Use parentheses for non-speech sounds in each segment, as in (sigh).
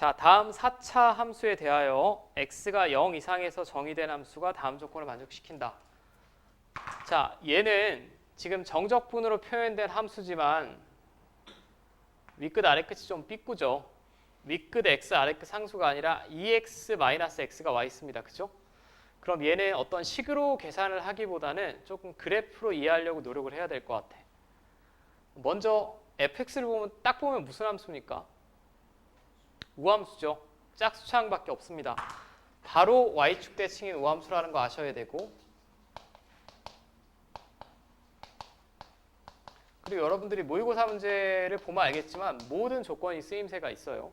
자, 다음 4차 함수에 대하여 x가 0 이상에서 정의된 함수가 다음 조건을 만족시킨다. 자, 얘는 지금 정적분으로 표현된 함수지만 윗끝 아래끝이 좀 삐꾸죠. 윗끝 x 아래끝 상수가 아니라 2x-x가 와 있습니다. 그죠? 그럼 얘는 어떤 식으로 계산을 하기보다는 조금 그래프로 이해하려고 노력을 해야 될 것 같아. 먼저 fx를 보면 딱 보면 무슨 함수입니까? 우함수죠. 짝수 차항밖에 없습니다. 바로 y축 대칭인 우함수라는 거 아셔야 되고 그리고 여러분들이 모의고사 문제를 보면 알겠지만 모든 조건이 쓰임새가 있어요.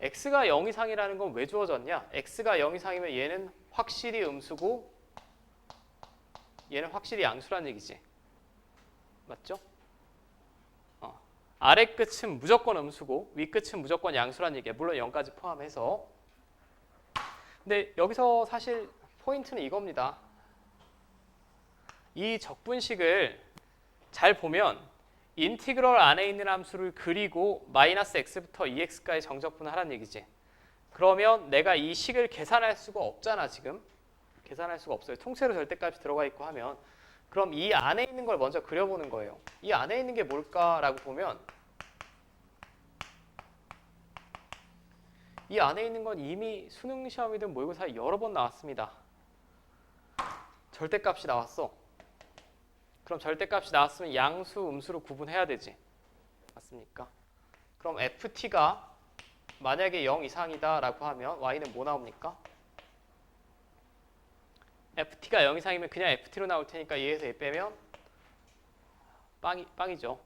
x가 0 이상이라는 건 왜 주어졌냐? x가 0 이상이면 얘는 확실히 음수고 얘는 확실히 양수란 얘기지. 맞죠? 어. 아래 끝은 무조건 음수고 위 끝은 무조건 양수란 얘기야. 물론 0까지 포함해서. 근데 여기서 사실 포인트는 이겁니다. 이 적분식을 잘 보면 인티그럴 안에 있는 함수를 그리고 마이너스 x부터 2x까지 정적분을 하라는 얘기지. 그러면 내가 이 식을 계산할 수가 없잖아 지금. 계산할 수가 없어요. 통째로 절대값이 들어가 있고 하면 그럼 이 안에 있는 걸 먼저 그려보는 거예요. 이 안에 있는 게 뭘까라고 보면 이 안에 있는 건 이미 수능 시험이든 모의고사에 여러 번 나왔습니다. 절대값이 나왔어. 그럼 절대값이 나왔으면 양수, 음수로 구분해야 되지. 맞습니까? 그럼 ft가 만약에 0 이상이다라고 하면 y는 뭐 나옵니까? Ft가 0 이상이면 그냥 ft로 나올 테니까 얘에서 얘 빼면 빵이, 빵이죠.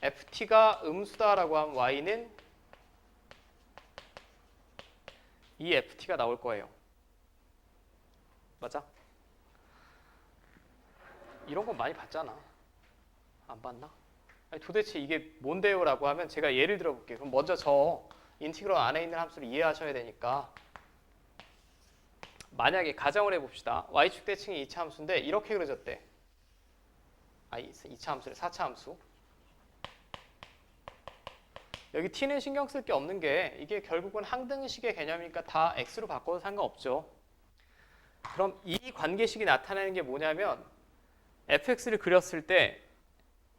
ft가 음수다라고 하면 y는 이 ft가 나올 거예요. 맞아? 이런 건 많이 봤잖아. 안 봤나? 아니, 도대체 이게 뭔데요 라고 하면 제가 예를 들어 볼게요. 그럼 먼저 저 인티그럴 안에 있는 함수를 이해하셔야 되니까 만약에 가정을 해봅시다. y축 대칭이 2차 함수인데 이렇게 그려졌대. 아, 2차 함수래. 4차 함수. 여기 t는 신경 쓸 게 없는 게 이게 결국은 항등식의 개념이니까 다 x로 바꿔도 상관없죠. 그럼 이 관계식이 나타내는 게 뭐냐면 fx를 그렸을 때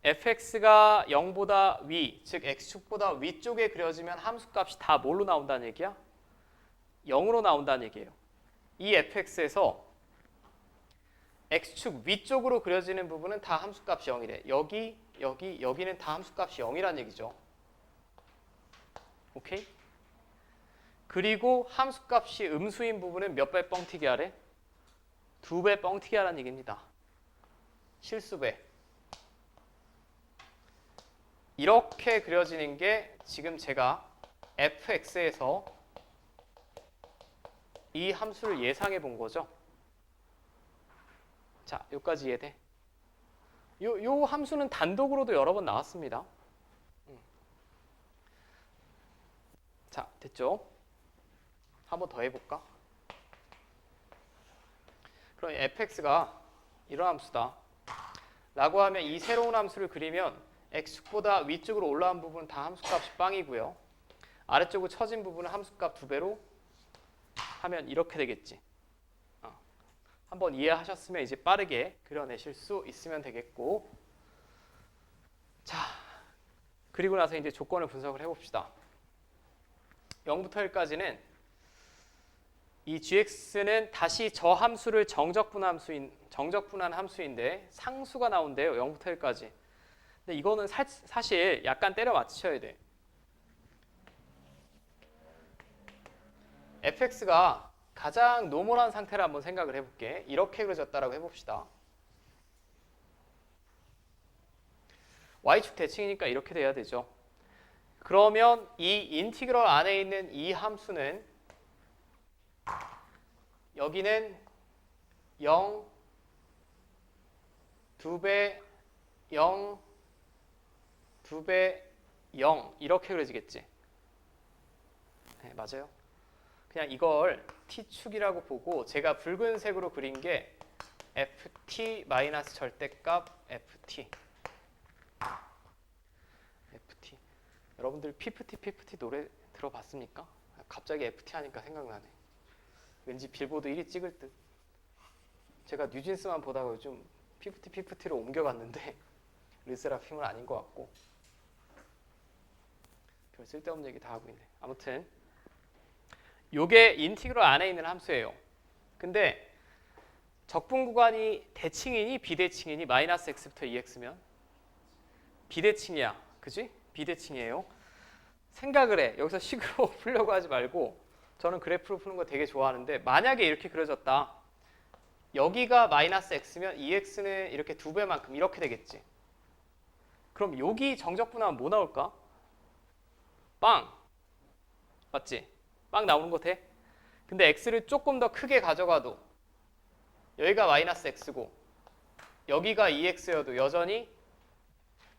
fx가 0보다 위, 즉 x축보다 위쪽에 그려지면 함수값이 다 뭘로 나온다는 얘기야? 0으로 나온다는 얘기예요. 이 fx에서 x축 위쪽으로 그려지는 부분은 다 함수값이 0이래. 여기, 여기, 여기는 다 함수값이 0이란 얘기죠. 오케이? 그리고 함수값이 음수인 부분은 몇 배 뻥튀기 하래? 두 배 뻥튀기 하라는 얘기입니다. 실수배. 이렇게 그려지는 게 지금 제가 fx에서 이 함수를 예상해 본 거죠. 자, 여기까지 이해돼? 요, 요 함수는 단독으로도 여러 번 나왔습니다. 음. 자, 됐죠? 한번 더 해볼까? 그럼 fx가 이런 함수다. 라고 하면 이 새로운 함수를 그리면 x축보다 위쪽으로 올라온 부분은 다 함수값이 빵이고요. 아래쪽으로 처진 부분은 함수값 두 배로 하면 이렇게 되겠지. 어. 한번 이해하셨으면 이제 빠르게 그려내실 수 있으면 되겠고 자 그리고 나서 이제 조건을 분석을 해봅시다. 0부터 1까지는 이 gx는 다시 저 함수를 정적분한 함수인 정적분한 함수인데 상수가 나온대요. 0부터 1까지. 근데 이거는 사, 사실 약간 때려 맞추셔야 돼. Fx가 가장 노멀한 상태를 한번 생각을 해볼게. 이렇게 그려졌다라고 해봅시다. y축 대칭이니까 이렇게 돼야 되죠. 그러면 이 인티그럴 안에 있는 이 함수는 여기는 0, 2배, 0, 2배, 0 이렇게 그려지겠지. 네, 맞아요. 그냥 이걸 t축이라고 보고 제가 붉은색으로 그린 게 ft 마이너스 절대값 ft ft 여러분들 피프티 피프티 노래 들어봤습니까? 갑자기 FT 하니까 생각나네. 왠지 빌보드 1위 찍을 듯. 제가 뉴진스만 보다가 요즘 피프티 피프티로 옮겨갔는데 (laughs) 르세라핌은 아닌 것 같고 별 쓸데없는 얘기 다 하고 있네. 아무튼 요게 인티그럴 안에 있는 함수예요. 근데 적분 구간이 대칭이니 비대칭이니 마이너스 x부터 2x면 비대칭이야. 그지? 비대칭이에요. 생각을 해. 여기서 식으로 (laughs) 풀려고 하지 말고 저는 그래프로 푸는 거 되게 좋아하는데 만약에 이렇게 그려졌다. 여기가 마이너스 x면 2x는 이렇게 두 배만큼 이렇게 되겠지. 그럼 여기 정적분하면 뭐 나올까? 빵. 맞지? 빵 나오는 거 돼? 근데 x를 조금 더 크게 가져가도 여기가 마이너스 x고 여기가 2x여도 여전히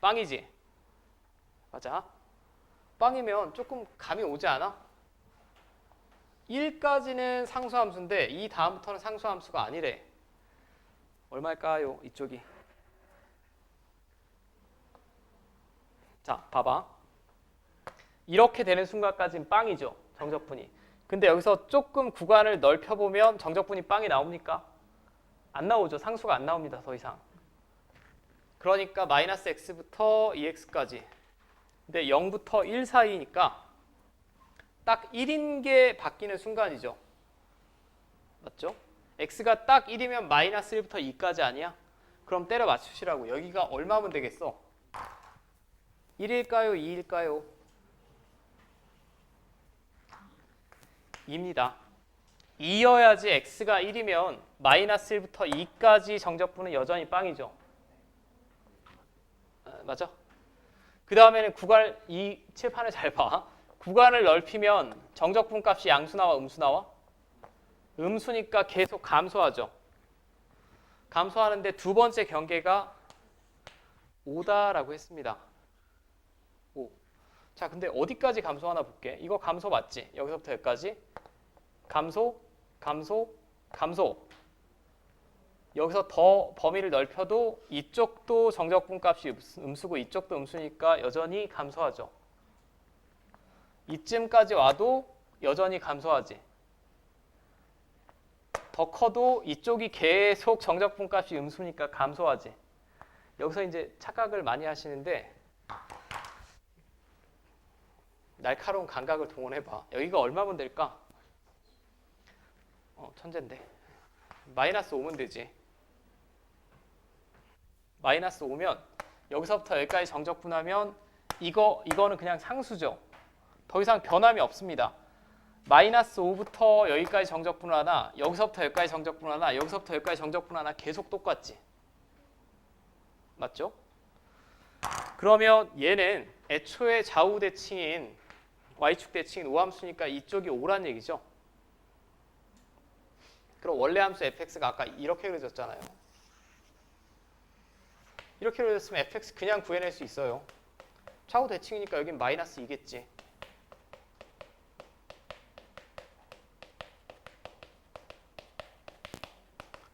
빵이지. 맞아? 빵이면 조금 감이 오지 않아? 1까지는 상수함수인데 이 다음부터는 상수함수가 아니래. 얼마일까요? 이쪽이. 자, 봐봐. 이렇게 되는 순간까지는 빵이죠. 정적분이. 근데 여기서 조금 구간을 넓혀보면 정적분이 빵이 나옵니까? 안 나오죠. 상수가 안 나옵니다. 더 이상. 그러니까 마이너스 x부터 2x까지. 근데 0부터 1 사이니까 딱 1인 게 바뀌는 순간이죠. 맞죠? x가 딱 1이면 마이너스 1부터 2까지 아니야? 그럼 때려 맞추시라고. 여기가 얼마면 되겠어? 1일까요? 2일까요? 2입니다. 2여야지 x가 1이면 마이너스 1부터 2까지 정적분은 여전히 빵이죠. 아, 맞아? 그 다음에는 구간 이 칠판을 잘 봐. 구간을 넓히면 정적분 값이 양수 나와 음수 나와? 음수니까 계속 감소하죠. 감소하는데 두 번째 경계가 5다라고 했습니다. 5. 자, 근데 어디까지 감소하나 볼게. 이거 감소 맞지? 여기서부터 여기까지 감소, 감소, 감소. 여기서 더 범위를 넓혀도 이쪽도 정적분 값이 음수- 음수고 이쪽도 음수니까 여전히 감소하죠. 이쯤까지 와도 여전히 감소하지. 더 커도 이쪽이 계속 정적분 값이 음수니까 감소하지. 여기서 이제 착각을 많이 하시는데 날카로운 감각을 동원해봐. 여기가 얼마면 될까? 어, 천재인데. 마이너스 5면 되지. 마이너스 5면 여기서부터 여기까지 정적분하면 이거 이거는 그냥 상수죠. 더 이상 변함이 없습니다. 마이너스 5부터 여기까지 정적분을 하나, 여기서부터 여기까지 정적분을 하나, 여기서부터 여기까지 정적분을 하나 계속 똑같지. 맞죠? 그러면 얘는 애초에 좌우 대칭인 y축 대칭인 우함수니까 이쪽이 5란 얘기죠. 그럼 원래 함수 fx가 아까 이렇게 그려졌잖아요. 이렇게 그려졌으면 fx 그냥 구해낼 수 있어요. 좌우 대칭이니까 여긴 마이너스 2겠지.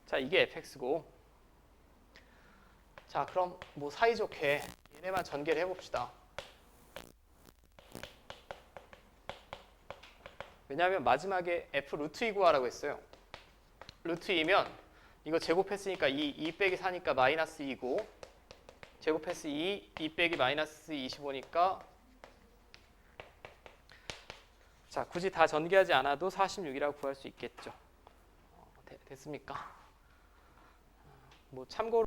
자, 이게 fx고. 자, 그럼 뭐 사이좋게 얘네만 전개를 해봅시다. 왜냐하면 마지막에 f 루트 2 구하라고 했어요. 루트 2면 이거 제곱했으니까 2, 2 빼기 4니까 마이너스 2고 제곱했으 2, 2 빼기 마이너스 25니까 자 굳이 다 전개하지 않아도 46이라고 구할 수 있겠죠. 어, 되- 됐습니까? 뭐 참고로